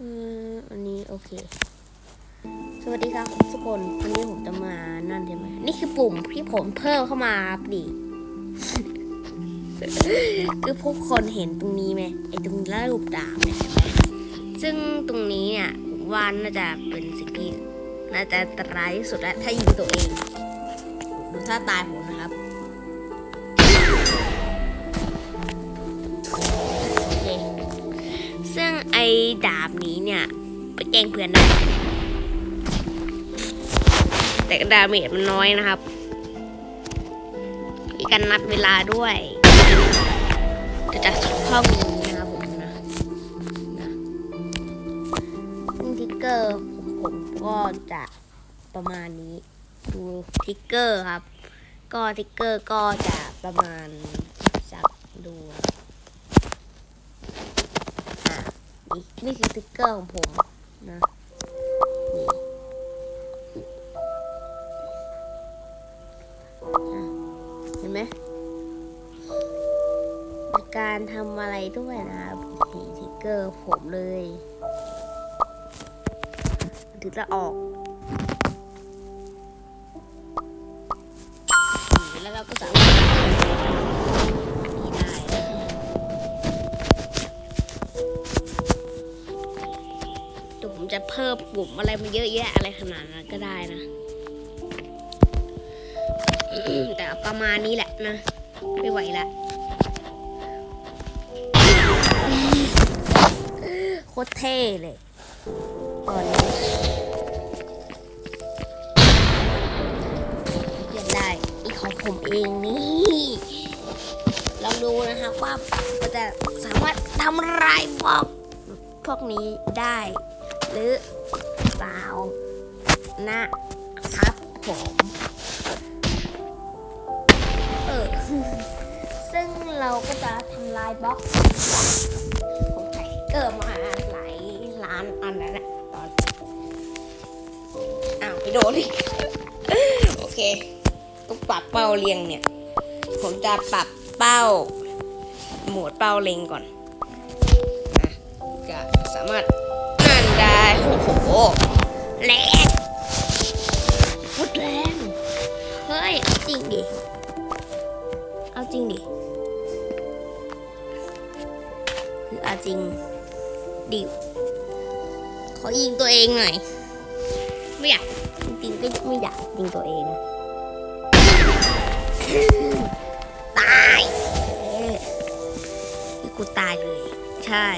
อันนี้โอเค สวัสดีครับทุกคน วันนี้ผมจะมานั่นใช่ไหมนี่คือปุ่มที่ผมเพิ่มเข้ามาดิคือพวกคนเห็นตรงนี้ไหมไอ้ตรงรูปดาบเนี่ยเห็นไหมซึ่งตรงนี้เนี่ยผมว่าน่าจะเป็นสิ่งที่น่าจะอันตรายที่สุดแล้วถ้ายิงตัวเอง ดูท่าตายผมนะครับ ดาบนี้เนี่ย ไปแกล้งเพื่อนได้แต่ดาเมจมันน้อยนะครับ มีการนับเวลาด้วยจะจะข้อมูลนะครับผมนะนะซึ่งทิกเกอร์ผมก็จะประมาณนี้ดูทิกเกอร์ครับ ก็ทิกเกอร์ก็จะประมาณจับดูอะ นี่นี่คือทิกเกอร์ของผมนะนี่เห็นไหมการทำอะไรด้วยนะครับสีทิกเกอร์ผมเลยถึงจะออกแล้วเราก็สา พิ่มปุ่มอะไรมาเยอะแยะอะไรขนาดนั้นก็ได้นะ แต่ประมาณนี้แหละนะ ไม่ไหวละโคตรเท่เลยตอนนี้เปลี่นได้อีกของผมเองนี่ลองดูนะครับว่าจะสามารถทำลายพวกพวกนี้ได้ หรือเปล่านะครับผมเออซึ่งเราก็จะทำลายบล็อกของไทเกอร์มาหลายล้านอันแล้วนะตอนอ้าวไปโดนอีกโอเคต้องปรับเป้าเรียงเนี่ย ผมจะปรับเป้าโหมดเป้าเล็งก่อนนะจะสามารถ โอ้โหแรงพุดแรงเฮ้ยเอาจริงดิ เอาจริงดิคือเอาจริงดิวขอยิงตัวเองหน่อย ไม่อยากจริงๆก็ไม่อยากยิงตัวเองนะตายเอ้ยกูตายเลย ใช่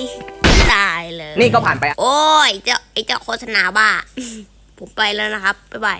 นี่ตายเลย นี่ก็ผ่านไป โอ้ยเจ้าไอ้เจ้าโฆษณาบ้า ผมไปแล้วนะครับ บ๊ายบาย